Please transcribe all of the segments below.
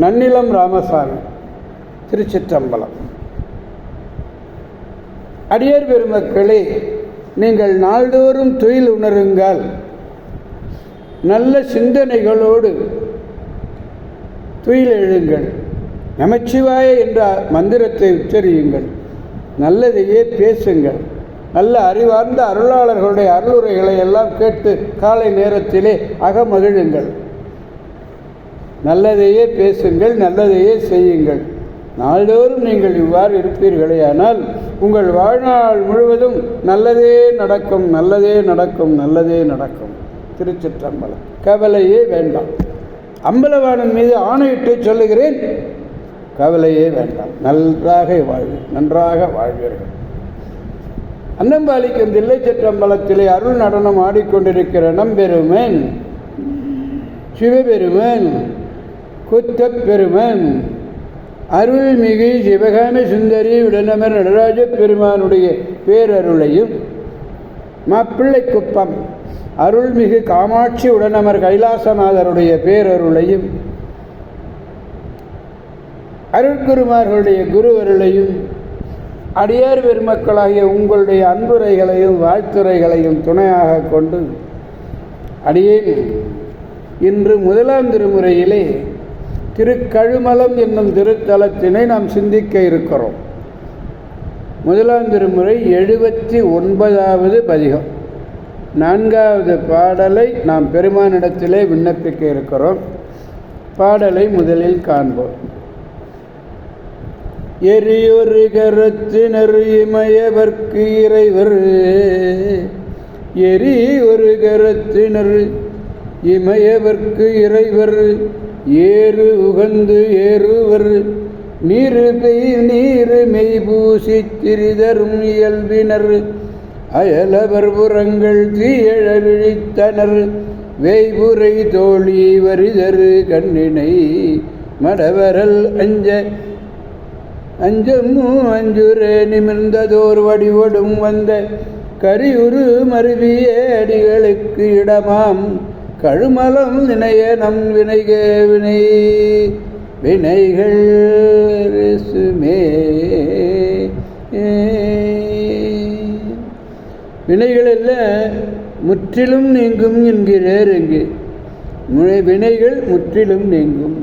நன்னிலம் ராமசாமி திருச்சிற்றம்பலம். அடியார் பெருமக்களே நீங்கள் நாள்தோறும் துயில் உணருங்கள். நல்ல சிந்தனைகளோடு துயில் எழுங்கள். நமச்சிவாய என்ற மந்திரத்தை உச்சரியுங்கள். நல்லதையே பேசுங்கள். நல்ல அறிவார்ந்த அருளாளர்களுடைய அருளுரைகளை எல்லாம் கேட்டு காலை நேரத்திலே அகமகிழுங்கள். நல்லதையே பேசுங்கள் நல்லதையே செய்யுங்கள். நாள்தோறும் நீங்கள் இவ்வாறு இருப்பீர்களே ஆனால் உங்கள் வாழ்நாள் முழுவதும் நல்லதே நடக்கும் நல்லதே நடக்கும் நல்லதே நடக்கும். திருச்சிற்றம்பலம். கவலையே வேண்டாம். அம்பலவாணன் மீது ஆணையிட்டு சொல்லுகிறேன் கவலையே வேண்டாம். நன்றாக வாழ்வு நன்றாக வாழ்வீர்கள். அன்னம்பாலிக்கும் தில்லை சிற்றம்பலத்திலே அருள் நடனம் ஆடிக்கொண்டிருக்கிற நம்பெருமேன் சிவபெருமன் குத்தப் பெருமன் அருள்மிகு சிவகாமி சுந்தரி உடனமர் நடராஜ பெருமானுடைய பேரருளையும் மாப்பிள்ளை குப்பம் அருள்மிகு காமாட்சி உடனமர் கைலாசநாதருடைய பேரருளையும் அருட்குருமார்களுடைய குருவருளையும் அடியார் பெருமக்களாகிய உங்களுடைய அன்புரைகளையும் வாழ்த்துறைகளையும் துணையாக கொண்டு அடியேன். இன்று முதலாம் திருமுறையிலே திருக்கழுமலம் என்னும் திருத்தலத்தினை நாம் சிந்திக்க இருக்கிறோம். முதலாம் திருமுறை எழுபத்தி ஒன்பதாவது பதிகம். நான்காவது பாடலை நாம் பெருமானிடத்திலே விண்ணப்பிக்க இருக்கிறோம். பாடலை முதலில் காண்போம். எரியொரு கரத்தினர் இமயவர்க்கு இறைவர். எரி ஒரு கரத்தினர் இமயவர்க்கு இறைவர் ஏறு உகந்து ஏறுவர். நீரு பெய் நீரு மெய் பூசி திரிதரும் இயல்பினர். அயலவர் புறங்கள் தீயழ விழித்தனர் வேய்புரை தோழி வரிதரு கண்ணினை மடவரல் அஞ்ச அஞ்சமும் அஞ்சுரே நிமிர்ந்ததோர் வடிவடும் வந்த கரியுரு மருவிய அடிகளுக்கு இடமாம். கழுமலம் நினைய நம் வினைக வினை. வினைகள் சுமே வினைகள் முற்றிலும் நீங்கும் என்கிறார் இங்கே. வினைகள் முற்றிலும் நீங்கும்.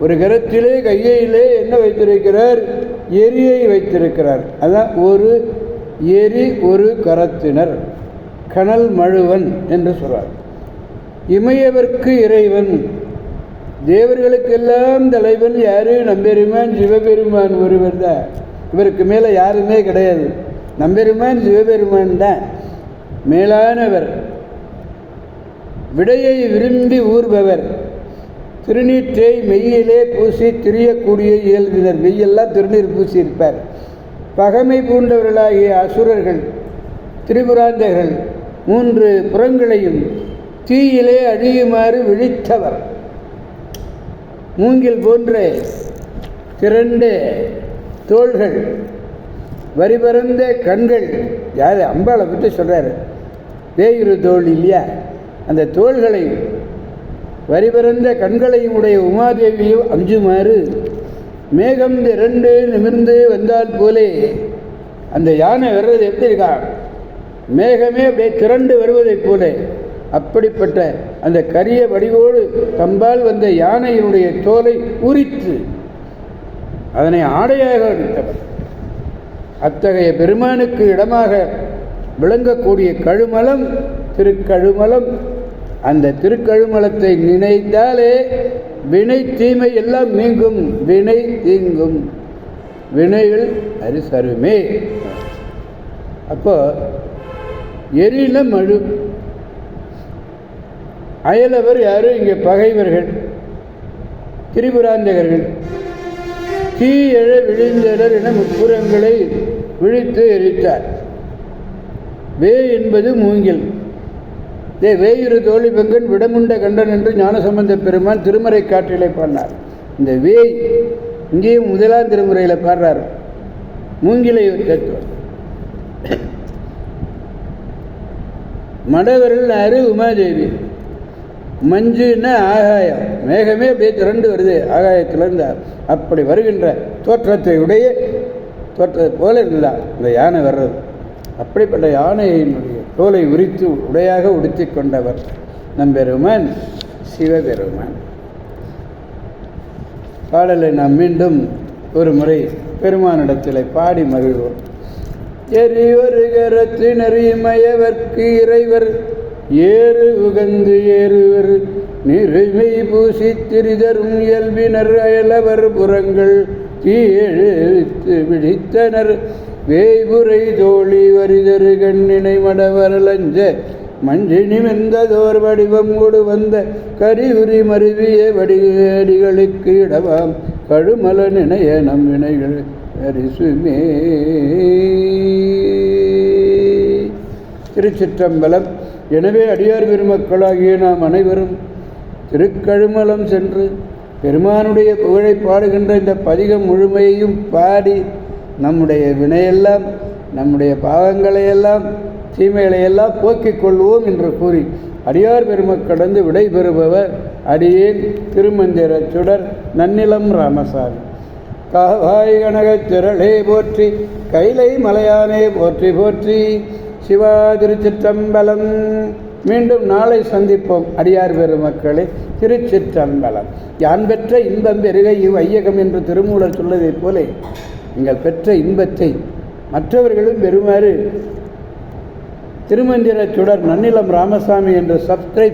ஒரு கரத்திலே கையிலே என்ன வைத்திருக்கிறார்? எரியை வைத்திருக்கிறார். அதான் ஒரு எரி ஒரு கரத்தினர். கனல் மழுவன் என்று சொல்கிறார் இமையவர்க்கு இறைவன். தேவர்களுக்கெல்லாம் தலைவன் யாரு? நம்பெருமான் சிவபெருமான் ஒருவர் தான். இவருக்கு மேலே யாருமே கிடையாது. நம்பெருமான் சிவபெருமான் தான். மேலானவர். விடையை விரும்பி ஊர்பவர். திருநீற்றை மெய்யிலே பூசி திரியக்கூடிய இயல்பினர். மெய்யெல்லாம் திருநீர் பூசி இருப்பார் பகமை பூண்டவர்களாகிய அசுரர்கள் திரிபுராந்தர்கள் மூன்று புறங்களையும் தீயிலே அழியுமாறு விழித்தவர். மூங்கில் போன்ற திரண்ட தோள்கள் வரிபறந்த கண்கள் யார்? அம்பாளை பற்றி சொல்கிறார் வேயிறு தோல் இல்லையா? அந்த தோள்களை வரிபறந்த கண்களையும் உடைய உமாதேவியும் அஞ்சுமாறு மேகம் திரண்டு நிமிர்ந்து வந்தால் போலே அந்த யானை வர்றது எப்படி இருக்கா? மேகமே அப்படியே திரண்டு வருவதைப் போல அப்படிப்பட்ட அந்த கரிய வடிவோடு கம்பால் வந்த யானையினுடைய தோலை உரித்து அதனை ஆடையாக அளித்தவர் அத்தகைய பெருமானுக்கு இடமாக விளங்கக்கூடிய கழுமலம் திருக்கழுமலம் அந்த திருக்கழுமலத்தை நினைத்தாலே வினை தீமை எல்லாம் நீங்கும் வினை தீங்கும். வினைகள் அரிசருமே. அப்போ எரியில மழு அயலவர் யாரும் இங்கே பகைவர்கள் திரிபுராந்தகர்கள். தீ எழ விழுந்தனர் என முப்புறங்களை விழித்து எரித்தார். வே என்பது மூங்கில். தே வேயுறு தோழி பெங்கன் விடமுண்ட கண்டன் என்று ஞானசம்பந்த பெருமான் திருமறை காற்றிலே பாடினார். இந்த வேய் இங்கேயும் முதலாம் திருமுறையில் பாடுறார். மூங்கிலை தத்துவம் மடவர்கள் அரு உமாதேவி. மஞ்சுன்னா ஆகாயம். மேகமே அப்படியே திரண்டு வருது. ஆகாயத்திலிருந்து அப்படி வருகின்ற தோற்றத்தை உடைய தோற்றத்தை போல இருந்தால் இந்த யானை வர்றது. அப்படிப்பட்ட யானையினுடைய தோலை உரித்து உடையாக உடுத்தி கொண்டவர் நம்பெருமான் சிவபெருமான். பாடலை நாம் மீண்டும் ஒரு முறை பெருமானிடத்தில் பாடி மகிழ்வோம். எரிவரு கரத்தினறிமயவர்க்கு இறைவர் ஏறு உகந்து ஏறுவர். நிறைமை பூசி திரிதரும் இயல்பினர் அயலவர் புறங்கள் தீழெழுத்து விழித்தனர் வேய்புரை தோழி வரிதரு கண்ணினை மடவரலஞ்ச மஞ்சினி மெந்ததோர் வடிவம் கொடு வந்த கரியுரி மருவிய வடிகடிகளுக்கு இடவாம். கழுமல நினைய நம் வினைகள் அரிசுமே. திருச்சிற்றம்பலம். எனவே அடியார் பெருமக்களாகிய நாம் அனைவரும் திருக்கழுமலம் சென்று பெருமானுடைய புகழை பாடுகின்ற இந்த பதிகம் முழுமையையும் பாடி நம்முடைய வினையெல்லாம் நம்முடைய பாவங்களையெல்லாம் தீமைகளையெல்லாம் போக்கிக் கொள்வோம் என்று கூறி அடியார் பெருமக்கடந்து விடைபெறுபவர் அடியேன் திருமந்திர சுடர் நன்னிலம் ராமசாமி. காவாய் கனகத் திரளே போற்றி கைலை மலையானே போற்றி போற்றி. சிவா திருச்சிற்றம்பலம் மீண்டும் நாளை சந்திப்போம் அடியார் பெருமக்களே. திருச்சிற்றம்பலம். யான் பெற்ற இன்பம் பெருகை இவ் ஐயகம் என்று திருமூலர் சொல்வதைப் போல நீங்கள் பெற்ற இன்பத்தை மற்றவர்களும் பெறுமாறு திருமந்திர சுடர் நன்னிலம் ராமசாமி என்று சப்ஸ்கிரைப்